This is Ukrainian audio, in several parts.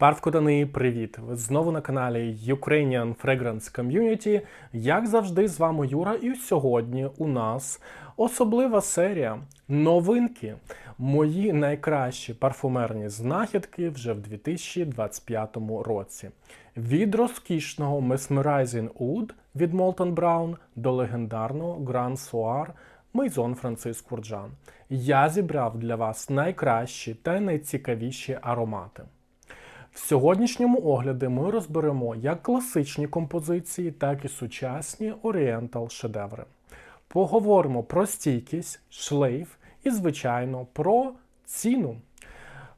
Парвкотани, привіт! Ви знову на каналі Ukrainian Fragrance Community. Як завжди, з вами Юра, і сьогодні у нас особлива серія новинки. Мої найкращі парфумерні знахідки вже в 2025 році. Від розкішного Mesmerizing Oud від Molton Brown до легендарного Grand Soir Мейзон Франциск Курджан. Я зібрав для вас найкращі та найцікавіші аромати. В сьогоднішньому огляді ми розберемо як класичні композиції, так і сучасні орієнтал шедеври. Поговоримо про стійкість, шлейф і, звичайно, про ціну.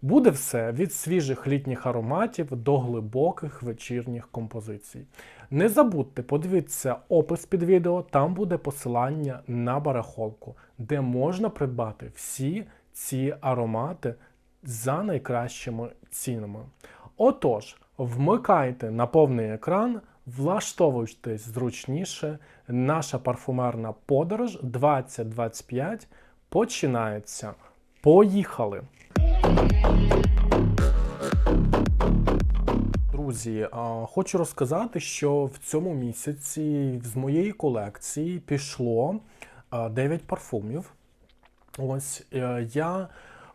Буде все від свіжих літніх ароматів до глибоких вечірніх композицій. Не забудьте подивитися опис під відео, там буде посилання на барахолку, де можна придбати всі ці аромати за найкращими цінами. Отож, вмикайте на повний екран, влаштовуйтесь зручніше. Наша парфумерна подорож 2025 починається. Поїхали! Друзі, хочу розказати, що в цьому місяці з моєї колекції пішло 9 парфумів. Ось е, я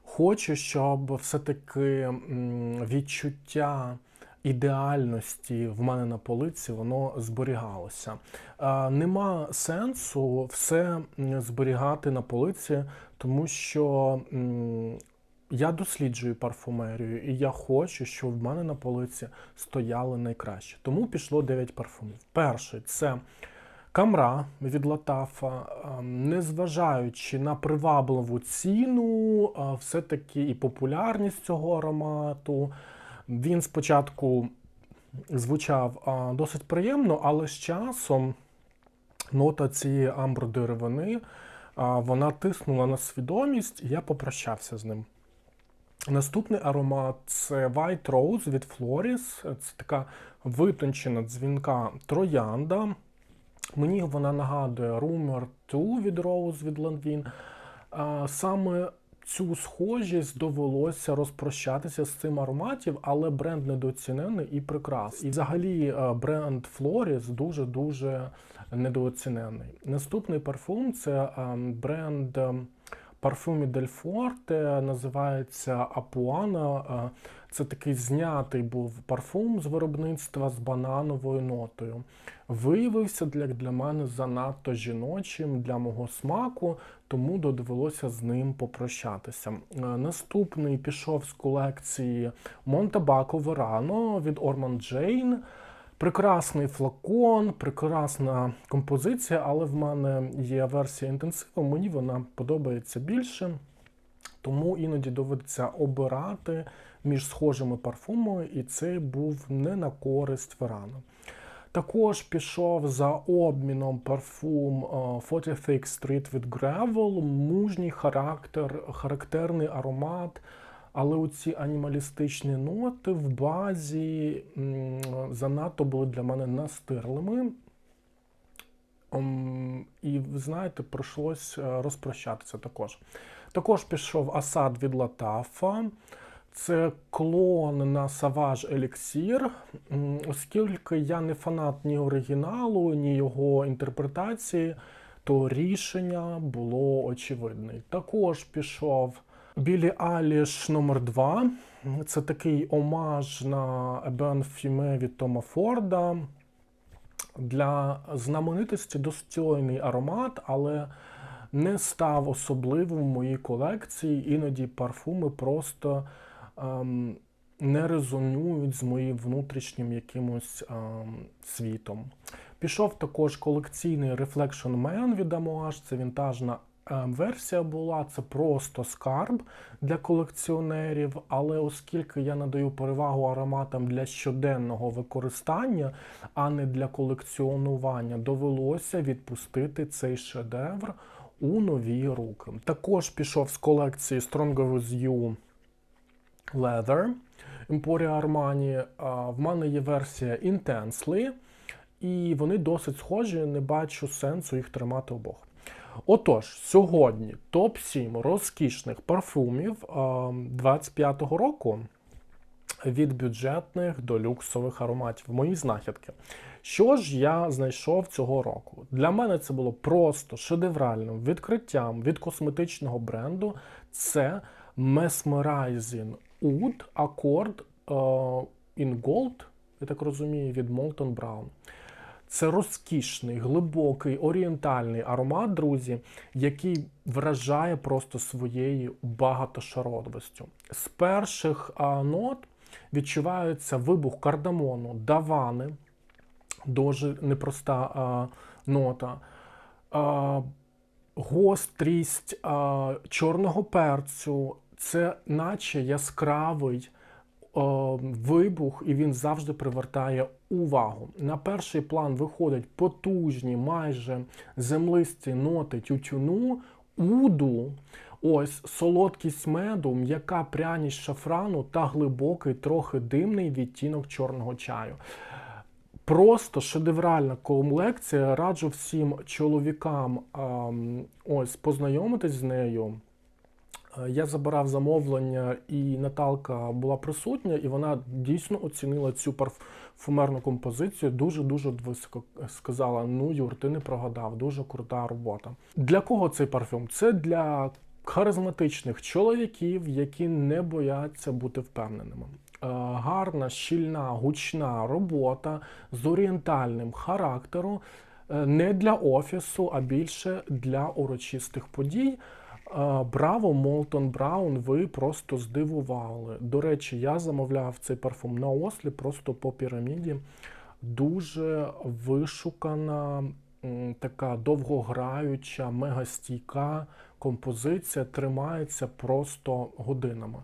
хочу, щоб все-таки відчуття ідеальності в мене на полиці воно зберігалося. Е, Нема сенсу все зберігати на полиці, тому що я досліджую парфумерію, і я хочу, щоб в мене на полиці стояли найкраще. Тому пішло 9 парфумів. Перший це Камра від Латафа, ем, незважаючи на привабливу ціну, е, все-таки і популярність цього аромату. Він спочатку звучав е, досить приємно, але з часом нота цієї амбродеревини е, вона тиснула на свідомість, і я попрощався з ним. Наступний аромат це White Rose від Floris. Це така витончена дзвінка троянда. Мені вона нагадує Rumor 2 від Rose від Lanvin. Саме цю схожість довелося розпрощатися з цим ароматів, але бренд недооцінений і прекрасний. І взагалі е, бренд Floris дуже-дуже недооцінений. Наступний парфум це е, бренд е, парфумі Дель Форте, називається Апуана. Е, Це такий знятий був парфум з виробництва з банановою нотою. Виявився для, для мене занадто жіночим для мого смаку, тому довелося з ним попрощатися. Е, Наступний пішов з колекції Монтебако Верано від Ormond Jane. Прекрасний флакон, прекрасна композиція, але в мене є версія інтенсиву, мені вона подобається більше, тому іноді доведеться обирати між схожими парфумами, і це був не на користь Верана. Також пішов за обміном парфум е, 46 Street від Gravel, мужній характер, характерний аромат. Але оці анімалістичні ноти в базі занадто були для мене настирлими. І, ви знаєте, прийшлось е, розпрощатися також. Також пішов Асад від Латафа. Це клон на Savage Elixir. Оскільки я не фанат ні оригіналу, ні його інтерпретації, то рішення було очевидне. Також пішов Білі Аліш номер 2 Це такий омаж на Ебен Фіме від Тома Форда. Для знаменитості достойний аромат, але не став особливим в моїй колекції. Іноді парфуми просто ем, не резонують з моїм внутрішнім якимось ем, світом. Пішов також колекційний Reflection Man від Amouage, це вінтажна версія була, це просто скарб для колекціонерів, але оскільки я надаю перевагу ароматам для щоденного використання, а не для колекціонування, довелося відпустити цей шедевр у нові руки. Також пішов з колекції Stronger With You Leather Emporia Armani. В мене є версія Intensely, і вони досить схожі, не бачу сенсу їх тримати обох. Отож, сьогодні топ-7 розкішних парфумів 25-го року. від бюджетних до люксових ароматів. Мої знахідки. Що ж я знайшов цього року? Для мене це було просто шедевральним відкриттям від косметичного бренду. Це Mesmerizing Oud Accord in Gold, я так розумію, від Molton Brown. Це розкішний, глибокий, орієнтальний аромат, друзі, який вражає просто своєю багатошаровістю. З перших а, нот відчувається вибух кардамону, давани, дуже непроста а, нота, а, гострість а, чорного перцю. Це наче яскравий о, вибух, і він завжди привертає увагу. На перший план виходять потужні, майже землисті ноти тютюну, уду, ось солодкість меду, м'яка пряність шафрану та глибокий, трохи димний відтінок чорного чаю. Просто шедевральна колекція. Раджу всім чоловікам ось познайомитись з нею. Е, Я забирав замовлення, і Наталка була присутня, і вона дійсно оцінила цю парфумерну композицію. Дуже дуже високо сказала: Ну, Юр, ти не прогадав, дуже крута робота. Для кого цей парфюм? Це для харизматичних чоловіків, які не бояться бути впевненими. Е, Гарна, щільна, гучна робота з орієнтальним характером. Е, Не для офісу, а більше для урочистих подій. Браво, Молтон Браун, ви просто здивували. До речі, я замовляв цей парфум на ослі, просто по піраміді. Дуже вишукана, така довгограюча, мегастійка композиція, тримається просто годинами.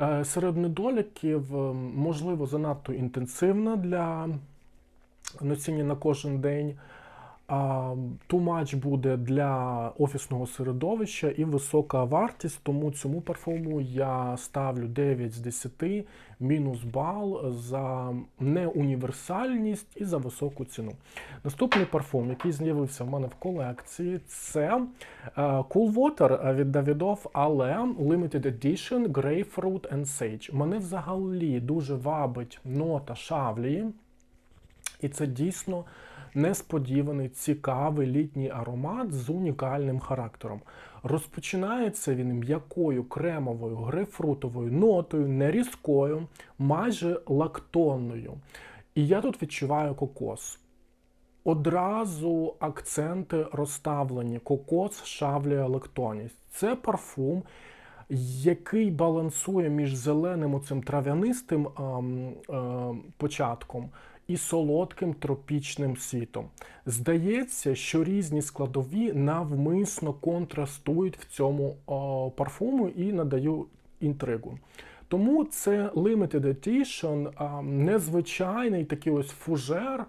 Е, Серед недоліків, можливо, занадто інтенсивна для носіння на кожен день. Тумач буде для офісного середовища і висока вартість, тому цьому парфуму я ставлю 9 з 10 мінус бал за неуніверсальність і за високу ціну. Наступний парфум, який з'явився в мене в колекції, це е, Cool Water від Davidoff, але Limited Edition Grapefruit and Sage. Мене взагалі дуже вабить нота шавлії, і це дійсно несподіваний, цікавий літній аромат з унікальним характером. Розпочинається він м'якою кремовою грейпфрутовою нотою, не різкою, майже лактонною. І я тут відчуваю кокос. Одразу акценти розставлені: кокос, шавлює лактоність. Це парфум, який балансує між зеленим оцим трав'янистим ем, ем, початком і солодким тропічним світом. Здається, що різні складові навмисно контрастують в цьому о, парфуму і надають інтригу. Тому це limited edition, а, незвичайний такий ось фужер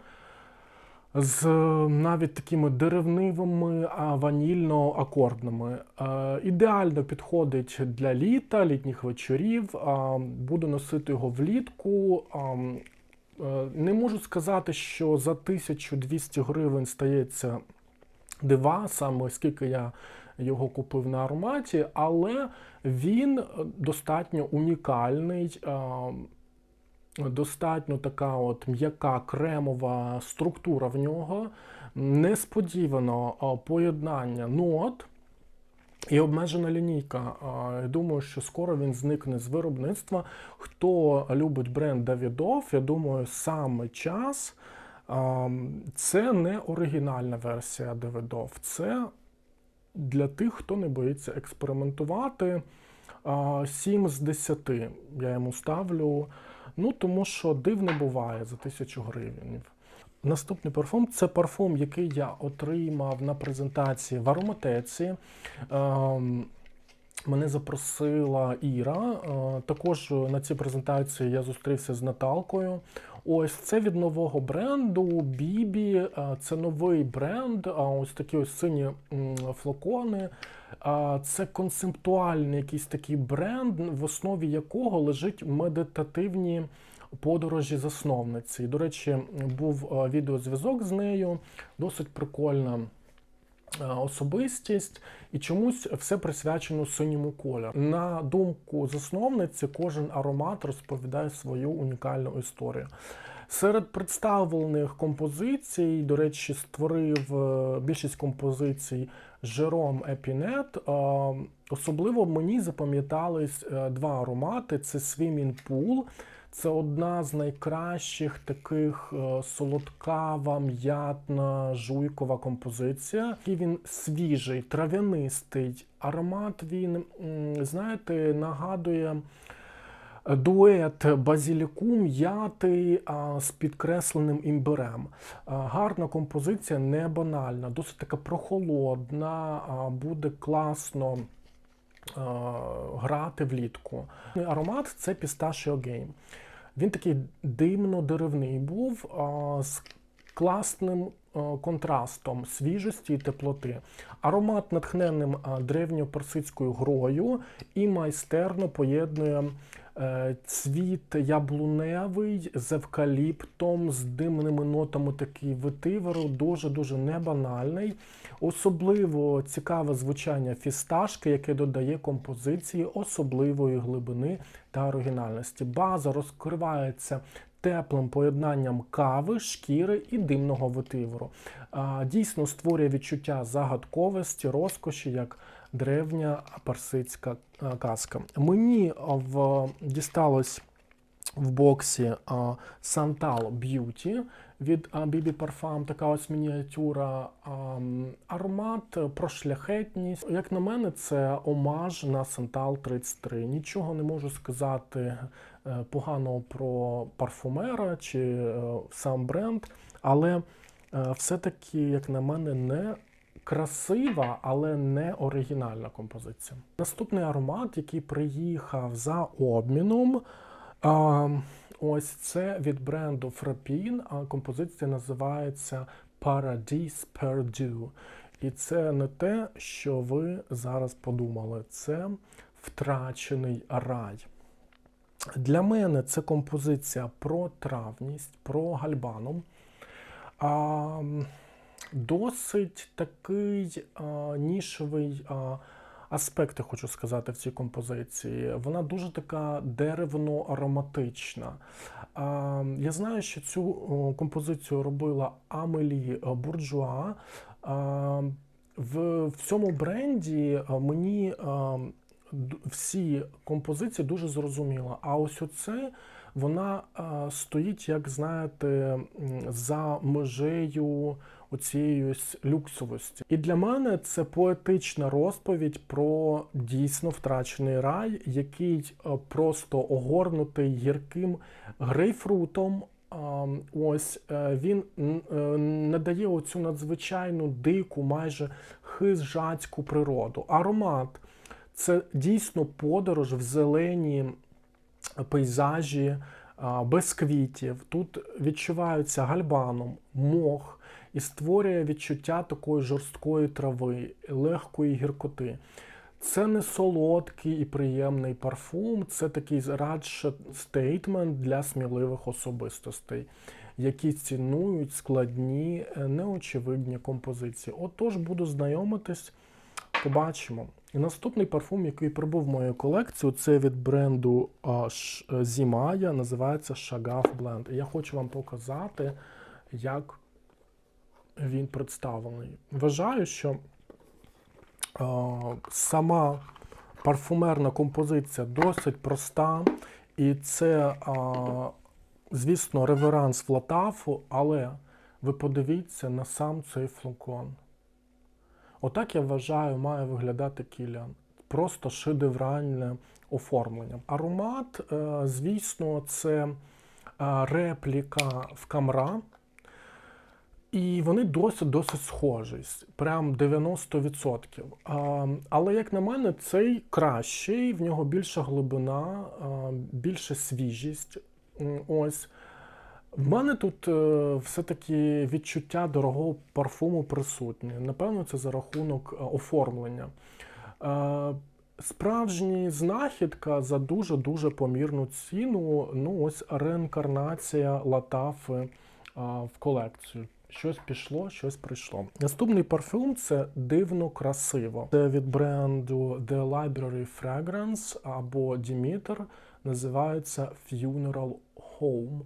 з е, навіть такими деревнивими ванільно-акордними. Е, Ідеально підходить для літа, літніх вечорів. Буду носити його влітку. Е, Не можу сказати, що за 1200 гривень стається дива, саме скільки я його купив на ароматі, але він достатньо унікальний, е, достатньо така от м'яка кремова структура в нього, несподівано е, поєднання нот. І обмежена лінійка. Я думаю, що скоро він зникне з виробництва. Хто любить бренд Davidoff, я думаю, саме час. Це не оригінальна версія Davidoff, це для тих, хто не боїться експериментувати. 7 з 10 я йому ставлю. Ну, тому що див не буває за тисячу гривень. Наступний парфум це парфум, який я отримав на презентації в ароматеці. Ем, Мене запросила Іра. Е, Також на цій презентації я зустрівся з Наталкою. Ось це від нового бренду Бібі. Е, Це новий бренд. Ось такі ось сині флакони. Це концептуальний якийсь такий бренд, в основі якого лежить медитативні подорожі засновниці. До речі, був е, відеозв'язок з нею, досить прикольна е, особистість, і чомусь все присвячено синьому кольору. На думку засновниці, кожен аромат розповідає свою унікальну історію. Серед представлених композицій, до речі, створив е, більшість композицій Жером Епінет. Особливо мені запам'ятались два аромати: це Swimming Pool. Це одна з найкращих таких е, солодкава, м'ятна, жуйкова композиція. І він свіжий, трав'янистий. Аромат він, знаєте, нагадує дует базіліку м'яти з підкресленим імбирем. А, Гарна композиція, не банальна, досить така прохолодна, буде класно грати влітку. Аромат це Pistachio Game. Він такий димно-деревний був а, з класним а, контрастом свіжості і теплоти. Аромат натхненним а, древньоперсидською грою і майстерно поєднує е, цвіт яблуневий з евкаліптом, з димними нотами такий ветивер, дуже-дуже небанальний. Особливо цікаве звучання фісташки, яке додає композиції особливої глибини та оригінальності. База розкривається теплим поєднанням кави, шкіри і димного ветиверу. А, Дійсно створює відчуття загадковості, розкоші, як древня персидська а, казка. Мені в дісталось в боксі Santal Beauty від Bibi Parfum, така ось мініатюра. Аромат е, про шляхетність. Як на мене, це омаж на Santal 33. Нічого не можу сказати е, поганого про парфумера чи е, сам бренд, але е, все-таки, як на мене, не красива, але не оригінальна композиція. Наступний аромат, який приїхав за обміном. Ось це від бренду Frapin, а композиція називається Paradise Perdu. І це не те, що ви зараз подумали. Це втрачений рай. Для мене це композиція про травність, про гальбану. А, досить такий а, нішевий а, аспект, я хочу сказати, в цій композиції. Вона дуже така деревно-ароматична. Я знаю, що цю композицію робила Амелі Буржуа. А, в, в цьому бренді мені а, всі композиції дуже зрозуміла. А ось оце вона а, стоїть, як знаєте, за межею оцієї ось люксовості. І для мене це поетична розповідь про дійсно втрачений рай, який просто огорнутий гірким грейпфрутом. Ось е, він е, надає оцю надзвичайну дику, майже хижацьку природу. Аромат це дійсно подорож в зелені пейзажі без квітів. Тут відчуваються гальбаном, мох і створює відчуття такої жорсткої трави, легкої гіркоти. Це не солодкий і приємний парфум, це такий радше стейтмент для сміливих особистостей, які цінують складні, е, неочевидні композиції. Отож, буду знайомитись, побачимо. І наступний парфум, який прибув в мою колекцію, це від бренду е, Зімая, називається Shagaf Blend. І я хочу вам показати, як він представлений. Вважаю, що а, сама парфумерна композиція досить проста, і це, а, звісно, реверанс в Латафу, але ви подивіться на сам цей флакон. Отак я вважаю, має виглядати кілян. Просто шедевральне оформлення. Аромат, е, звісно, це е, репліка в камра. І вони досить досить схожі, прям 90%. А, але, як на мене, цей кращий, в нього більша глибина, більша свіжість. Ось. В мене тут е, все-таки відчуття дорогого парфуму присутнє. Напевно, це за рахунок е, оформлення. Е, Справжній знахідка за дуже-дуже помірну ціну. Ну, ось реінкарнація латафи в колекцію. Щось пішло, щось прийшло. Наступний парфюм це дивно красиво. Це від бренду The Library Fragrance або Demeter. Називається Funeral Home.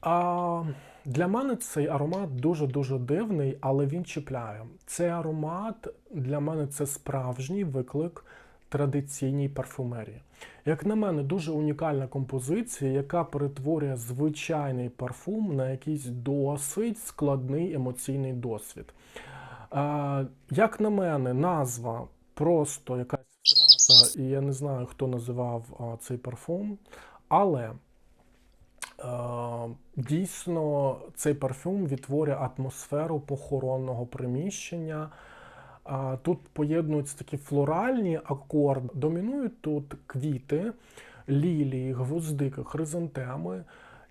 А для мене цей аромат дуже-дуже дивний, але він чіпляє. Цей аромат для мене це справжній виклик традиційній парфумерії. Як на мене, дуже унікальна композиція, яка перетворює звичайний парфум на якийсь досить складний емоційний досвід. А, як на мене, назва просто якась фраза, і я не знаю, хто називав цей парфум, але Е, Дійсно, цей парфюм відтворює атмосферу похоронного приміщення. Тут поєднуються такі флоральні акорди. Домінують тут квіти, лілії, гвоздики, хризантеми.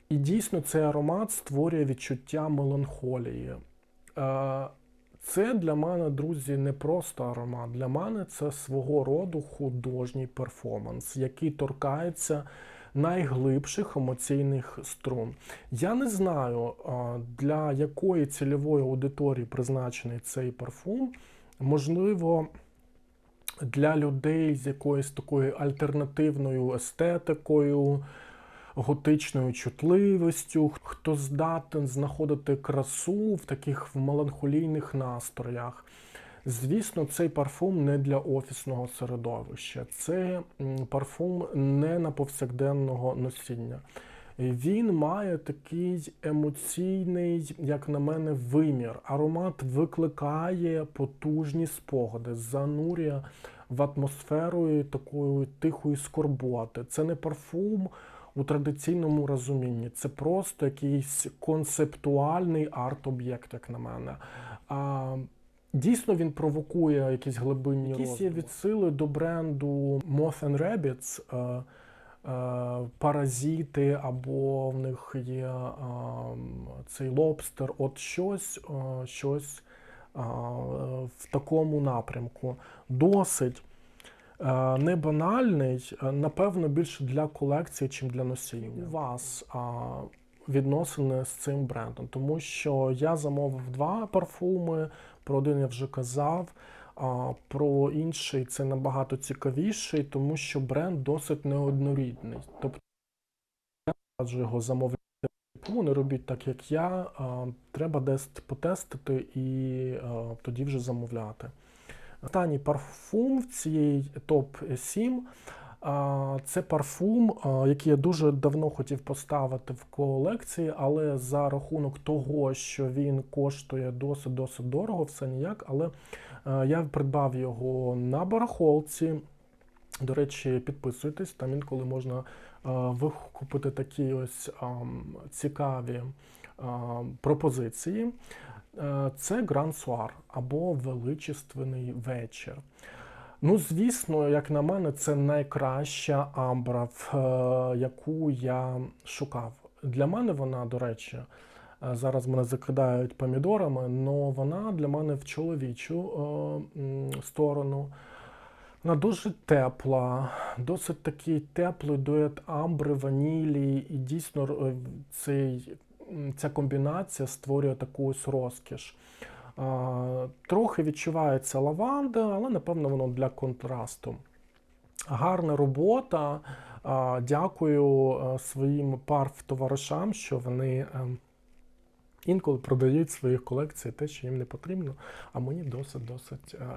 І дійсно цей аромат створює відчуття меланхолії. Е, Це для мене, друзі, не просто аромат. Для мене це свого роду художній перформанс, який торкається найглибших емоційних струн. Я не знаю, для якої цільової аудиторії призначений цей парфум. Можливо, для людей з якоюсь такою альтернативною естетикою, готичною чутливістю, хто здатен знаходити красу в таких меланхолійних настроях. Звісно, цей парфум не для офісного середовища, це парфум не на повсякденного носіння. Він має такий емоційний, як на мене, вимір. Аромат викликає потужні спогади, занурює в атмосферу такої тихої скорботи. Це не парфум у традиційному розумінні, це просто якийсь концептуальний арт-об'єкт, як на мене. А, Дійсно, він провокує якісь глибинні Якісь є відсили до бренду Moth and Rabbits, е, паразити, або в них є е, цей лобстер, от щось, е, щось е, в такому напрямку. Досить е, не банальний, е, напевно, більше для колекції, чим для носіння. У вас е, відносини з цим брендом, тому що я замовив два парфуми. Про один я вже казав, а про інший це набагато цікавіший, тому що бренд досить неоднорідний. Тобто я раджу його замовляти. Не робіть так, як я. А, Треба десь потестити і а, тоді вже замовляти. Останній парфум в цієї топ-7. Це парфум, який я дуже давно хотів поставити в колекції, але за рахунок того, що він коштує досить досить дорого, все ніяк. Але я придбав його на барахолці. До речі, підписуйтесь, там інколи можна викупити такі ось цікаві пропозиції. Це Гран Суар або Величественний вечір. Ну, звісно, як на мене, це найкраща амбра, е, яку я шукав. Для мене вона, до речі, е, зараз мене закидають помідорами, але вона для мене в чоловічу е, сторону. Вона дуже тепла, досить такий теплий дует амбри, ванілі, і дійсно цей, ця комбінація створює таку ось розкіш. Трохи відчувається лаванда, але напевно воно для контрасту. Гарна робота. Дякую своїм парф-товаришам, що вони е, інколи продають своїх колекцій те, що їм не потрібно. А мені досить-досить е,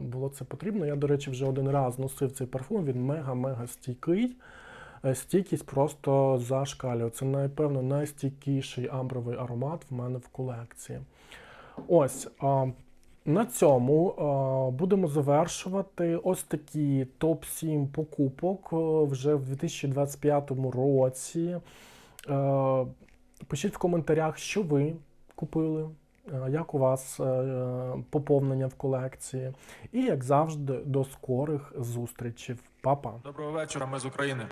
було це потрібно. Я, до речі, вже один раз носив цей парфум, він мега-мега стійкий. Е, стійкість просто зашкалює. Це, напевно, найстійкіший амбровий аромат в мене в колекції. Ось. На цьому будемо завершувати ось такі топ-7 покупок вже в 2025 році. Пишіть в коментарях, що ви купили, як у вас е, поповнення в колекції. І, як завжди, до скорих зустрічей. Па-па! Доброго вечора, ми з України.